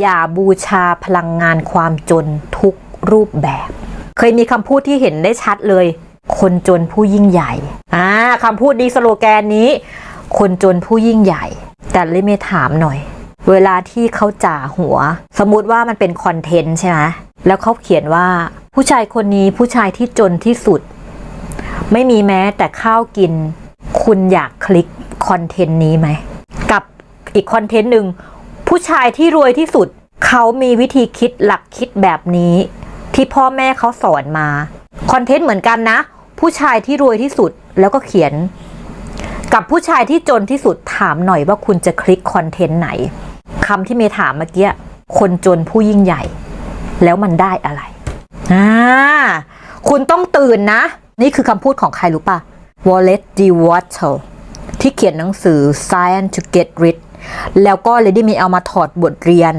อย่าบูชาพลังงานความจนทุกรูปแบบ เคยมีคำพูดที่เห็นได้ชัดเลย คนจนผู้ยิ่งใหญ่อ่าคำพูดนี้สโลแกนนี้ คนจนผู้ยิ่งใหญ่ แต่เลยไม่ถามหน่อย เวลาที่เขาจ่าหัว สมมุติว่ามันเป็นคอนเทนต์ใช่ไหมแล้วเขาเขียนว่า ผู้ชายคนนี้ผู้ชายที่จนที่สุด ไม่มีแม้แต่ข้าวกิน คุณอยากคลิกคอนเทนต์นี้ไหมกับอีกคอนเทนต์หนึ่ง ผู้ชายที่รวยที่สุด เขามีวิธีคิดหลักคิดแบบนี้ ที่พ่อแม่เขาสอนมาคอนเทนต์เหมือนกันนะ ผู้ชายที่รวยที่สุดแล้วก็เขียน กับผู้ชายที่จนที่สุดถามหน่อยว่าคุณจะคลิกคอนเทนต์ไหนคำที่เมถามเมื่อกี้คนจนผู้ยิ่งใหญ่ แล้วมันได้อะไรอ่าคุณต้องตื่นนะ นี่คือคำพูดของใครรู้ป่ะ Wallace D. w a t t e ที่เขียนหนังสือ Science to Get Rich แล้วก็เลยได้มีเอามาถอดบทเรียน